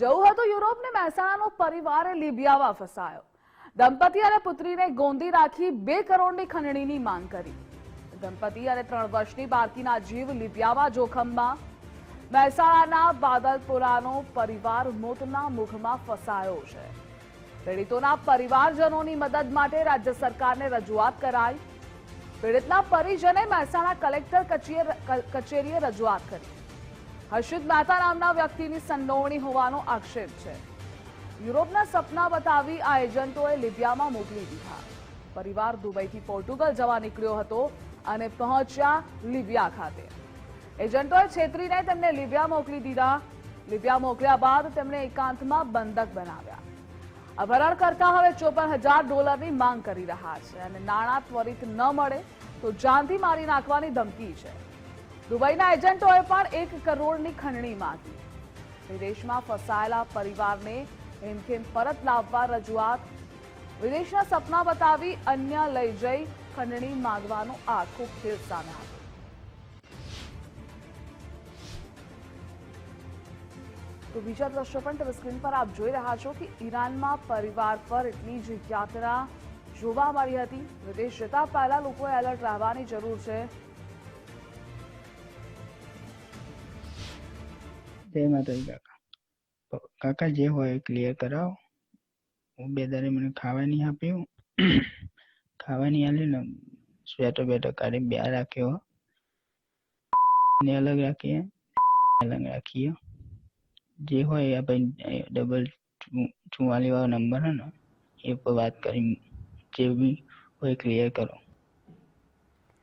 જવું હતું યુરોપને મહેસાણાનો પરિવાર લીબિયામાં ફસાયો. દંપતી અને પુત્રીને ગોંધી રાખી બે કરોડની ખંડણીની માંગ કરી. દંપતી અને ત્રણ વર્ષની બાળકીના જીવ લીબિયામાં જોખમમાં. મહેસાણાના બાદલપુરાનો પરિવાર મોતના મુખમાં ફસાયો છે. પીડિતોના પરિવારજનોની મદદ માટે રાજ્ય સરકારને રજૂઆત કરાઈ. પીડિતના પરિજને મહેસાણા કલેક્ટર કચેરીએ રજૂઆત કરી. હર્ષિત મહેતા નામના વ્યક્તિની સંડોવણી હોવાનો આક્ષેપ છે. યુરોપના સપના બતાવી આ એજન્ટોએ લિબિયામાં મોકલી દીધા. પરિવાર દુબઈથી પોર્ટુગલ જવા નીકળ્યો હતો અને પહોંચ્યા લિબિયા ખાતે. એજન્ટોએ છેતરીને તેમને લિબિયા મોકલી દીધા. લિબિયા મોકલ્યા બાદ તેમને એકાંતમાં બંધક બનાવ્યા. અભરણ કરતા હવે ચોપન હજાર ડોલરની માંગ કરી રહ્યા છે અને નાણાં ત્વરિત ન મળે તો જાનથી મારી નાખવાની ધમકી છે. દુબઈના એજન્ટોએ પણ એક કરોડની ખંડણી માંગી. વિદેશમાં ફસાયેલા પરિવારને હેમખેમ પરત લાવવા રજૂઆત. વિદેશના સપના બતાવી અન્ય લઈ જઈ ખંડણી માંગવાનો આખો ખેલ સામે આવ્યો. તો બીજા દ્રશ્યો પણ તમે સ્ક્રીન પર આપ જોઈ રહ્યા છો કે ઈરાનમાં પરિવાર પર એટલી જ યાતના જોવા મળી હતી. વિદેશ જતા પહેલા લોકોએ એલર્ટ રહેવાની જરૂર છે. જય માતાજી કાકા. કાકા જે હોય ક્લિયર કરાવો. હું બે દાડે મને ખાવા નહીં આપ્યું ખાવા નહીં આલ્યું ને સ્વેટર બેટર કાઢી બે રાખ્યો. ને અલગ રાખીએ અલગ રાખીએ. જે હોય આપણે ડબલ ચુમ્માલી વાળો નંબર હે ને, એ પર વાત કરી જે બી હોય ક્લિયર કરો.